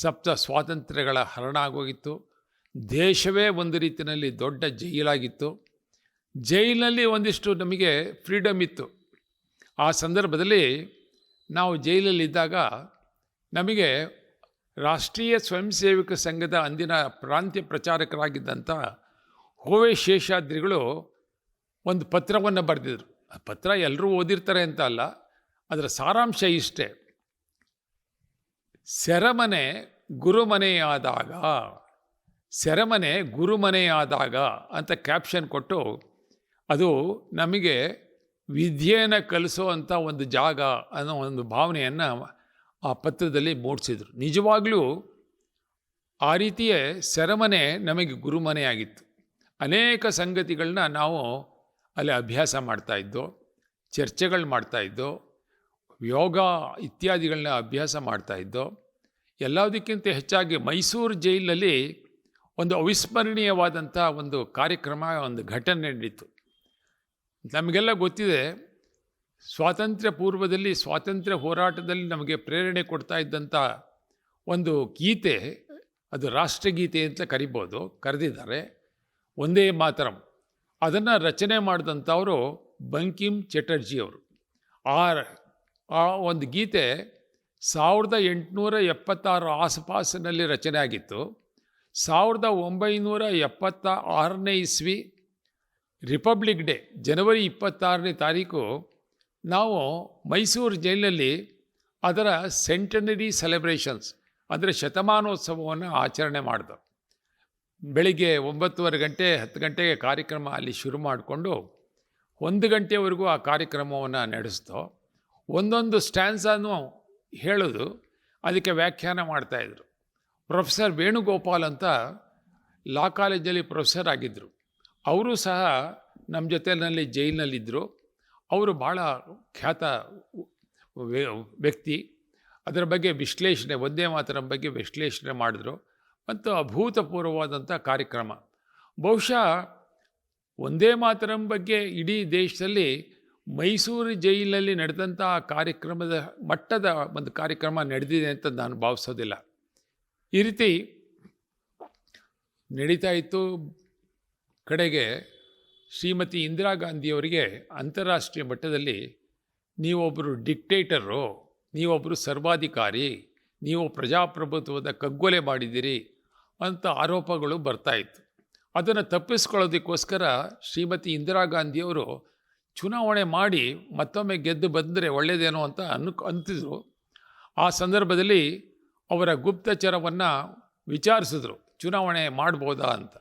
ಸಪ್ತ ಸ್ವಾತಂತ್ರ್ಯಗಳ ಹರಣ ಆಗೋಗಿತ್ತು ದೇಶವೇ ಒಂದು ರೀತಿಯಲ್ಲಿ ದೊಡ್ಡ ಜೈಲಾಗಿತ್ತು. ಜೈಲಿನಲ್ಲಿ ಒಂದಿಷ್ಟು ನಮಗೆ ಫ್ರೀಡಮ್ ಇತ್ತು. ಆ ಸಂದರ್ಭದಲ್ಲಿ ನಾವು ಜೈಲಲ್ಲಿದ್ದಾಗ ನಮಗೆ ರಾಷ್ಟ್ರೀಯ ಸ್ವಯಂ ಸೇವಕ ಸಂಘದ ಅಂದಿನ ಪ್ರಾಂತ್ಯ ಪ್ರಚಾರಕರಾಗಿದ್ದಂಥ ಹೋವೆ ಶೇಷಾದ್ರಿಗಳು ಒಂದು ಪತ್ರವನ್ನು ಬರೆದಿದ್ರು. ಆ ಪತ್ರ ಎಲ್ಲರೂ ಓದಿರ್ತಾರೆ ಅಂತ ಅಲ್ಲ, ಅದರ ಸಾರಾಂಶ ಇಷ್ಟೇ. ಸೆರಮನೆ ಗುರುಮನೆಯಾದಾಗ ಸೆರಮನೆ ಗುರುಮನೆಯಾದಾಗ ಅಂತ ಕ್ಯಾಪ್ಷನ್ ಕೊಟ್ಟು ಅದು ನಮಗೆ ವಿದ್ಯೆಯನ್ನು ಕಲಿಸುವಂಥ ಒಂದು ಜಾಗ ಅನ್ನೋ ಒಂದು ಭಾವನೆಯನ್ನು ಆ ಪತ್ರದಲ್ಲಿ ಮೂಡಿಸಿದರು. ನಿಜವಾಗಲೂ ಆ ರೀತಿಯೇ ಸೆರಮನೆ ನಮಗೆ ಗುರುಮನೆಯಾಗಿತ್ತು. ಅನೇಕ ಸಂಗತಿಗಳನ್ನ ನಾವು ಅಲ್ಲಿ ಅಭ್ಯಾಸ ಮಾಡ್ತಾಯಿದ್ದೋ ಚರ್ಚೆಗಳು ಮಾಡ್ತಾಯಿದ್ದೋ ಯೋಗ ಇತ್ಯಾದಿಗಳನ್ನ ಅಭ್ಯಾಸ ಮಾಡ್ತಾಯಿದ್ದೋ ಎಲ್ಲದಕ್ಕಿಂತ ಹೆಚ್ಚಾಗಿ ಮೈಸೂರು ಜೈಲಲ್ಲಿ ಒಂದು ಅವಿಸ್ಮರಣೀಯವಾದಂಥ ಒಂದು ಕಾರ್ಯಕ್ರಮ, ಒಂದು ಘಟನೆ ನಡೀತು. ನಮಗೆಲ್ಲ ಗೊತ್ತಿದೆ, ಸ್ವಾತಂತ್ರ್ಯ ಪೂರ್ವದಲ್ಲಿ, ಸ್ವಾತಂತ್ರ್ಯ ಹೋರಾಟದಲ್ಲಿ ನಮಗೆ ಪ್ರೇರಣೆ ಕೊಡ್ತಾ ಇದ್ದಂಥ ಒಂದು ಗೀತೆ, ಅದು ರಾಷ್ಟ್ರಗೀತೆ ಅಂತ ಕರಿಬೋದು, ಕರೆದಿದ್ದಾರೆ. ಒಂದೇ ಮಾತರಂ. ಅದನ್ನು ರಚನೆ ಮಾಡಿದಂಥವರು ಬಂಕಿಮ್ ಚಟರ್ಜಿಯವರು. ಆ ಆ ಒಂದು ಗೀತೆ ಸಾವಿರದ ಎಂಟುನೂರ ಎಪ್ಪತ್ತಾರು ಆಸುಪಾಸಿನಲ್ಲಿ ರಚನೆ ಆಗಿತ್ತು. ಸಾವಿರದ ಒಂಬೈನೂರ ಎಪ್ಪತ್ತ ಆರನೇ ಇಸ್ವಿ ರಿಪಬ್ಲಿಕ್ ಡೇ, ಜನವರಿ ಇಪ್ಪತ್ತಾರನೇ ತಾರೀಕು ನಾವು ಮೈಸೂರು ಜೈಲಿನಲ್ಲಿ ಅದರ ಸೆಂಟನರಿ ಸೆಲೆಬ್ರೇಷನ್ಸ್, ಅಂದರೆ ಶತಮಾನೋತ್ಸವವನ್ನು ಆಚರಣೆ ಮಾಡಿದೆ ಬೆಳಿಗ್ಗೆ ಒಂಬತ್ತುವರೆ ಗಂಟೆ, ಹತ್ತು ಗಂಟೆಗೆ ಕಾರ್ಯಕ್ರಮ ಅಲ್ಲಿ ಶುರು ಮಾಡಿಕೊಂಡು ಒಂದು ಗಂಟೆವರೆಗೂ ಆ ಕಾರ್ಯಕ್ರಮವನ್ನು ನಡೆಸ್ತೋ ಒಂದೊಂದು ಸ್ಟ್ಯಾನ್ಸನ್ನು ಹೇಳೋದು, ಅದಕ್ಕೆ ವ್ಯಾಖ್ಯಾನ ಮಾಡ್ತಾಯಿದ್ರು ಪ್ರೊಫೆಸರ್ ವೇಣುಗೋಪಾಲ್ ಅಂತ ಲಾ ಕಾಲೇಜಲ್ಲಿ ಪ್ರೊಫೆಸರ್ ಆಗಿದ್ದರು ಅವರು ಸಹ ನಮ್ಮ ಜೊತೆಯಲ್ಲಿ ಜೈಲಿನಲ್ಲಿದ್ದರು ಅವರು ಭಾಳ ಖ್ಯಾತ ವ್ಯಕ್ತಿ. ಅದರ ಬಗ್ಗೆ ವಿಶ್ಲೇಷಣೆ, ಒಂದೇ ಮಾತ್ರ ಬಗ್ಗೆ ವಿಶ್ಲೇಷಣೆ ಮಾಡಿದ್ರು. ಮತ್ತು ಅಭೂತಪೂರ್ವವಾದಂಥ ಕಾರ್ಯಕ್ರಮ. ಬಹುಶಃ ಒಂದೇ ಮಾತರಂ ಬಗ್ಗೆ ಇಡೀ ದೇಶದಲ್ಲಿ ಮೈಸೂರು ಜೈಲಿನಲ್ಲಿ ನಡೆದಂಥ ಕಾರ್ಯಕ್ರಮದ ಮಟ್ಟದ ಒಂದು ಕಾರ್ಯಕ್ರಮ ನಡೆದಿದೆ ಅಂತ ನಾನು ಭಾವಿಸೋದಿಲ್ಲ. ಈ ರೀತಿ ನಡೀತಾ ಇತ್ತು. ಕಡೆಗೆ ಶ್ರೀಮತಿ ಇಂದಿರಾ ಗಾಂಧಿಯವರಿಗೆ ಅಂತಾರಾಷ್ಟ್ರೀಯ ಮಟ್ಟದಲ್ಲಿ ನೀವೊಬ್ಬರು ಡಿಕ್ಟೇಟರು, ನೀವೊಬ್ಬರು ಸರ್ವಾಧಿಕಾರಿ, ನೀವು ಪ್ರಜಾಪ್ರಭುತ್ವದ ಕಗ್ಗೊಲೆ ಮಾಡಿದ್ದೀರಿ ಅಂತ ಆರೋಪಗಳು ಬರ್ತಾಯಿತ್ತು ಅದನ್ನು ತಪ್ಪಿಸ್ಕೊಳ್ಳೋದಕ್ಕೋಸ್ಕರ ಶ್ರೀಮತಿ ಇಂದಿರಾ ಗಾಂಧಿಯವರು ಚುನಾವಣೆ ಮಾಡಿ ಮತ್ತೊಮ್ಮೆ ಗೆದ್ದು ಬಂದರೆ ಒಳ್ಳೆಯದೇನೋ ಅಂತ ಅನ್ನು ಅಂತಿದ್ರು. ಆ ಸಂದರ್ಭದಲ್ಲಿ ಅವರ ಗುಪ್ತಚರವನ್ನು ವಿಚಾರಿಸಿದ್ರು. ಚುನಾವಣೆ ಮಾಡ್ಬೋದಾ ಅಂತ.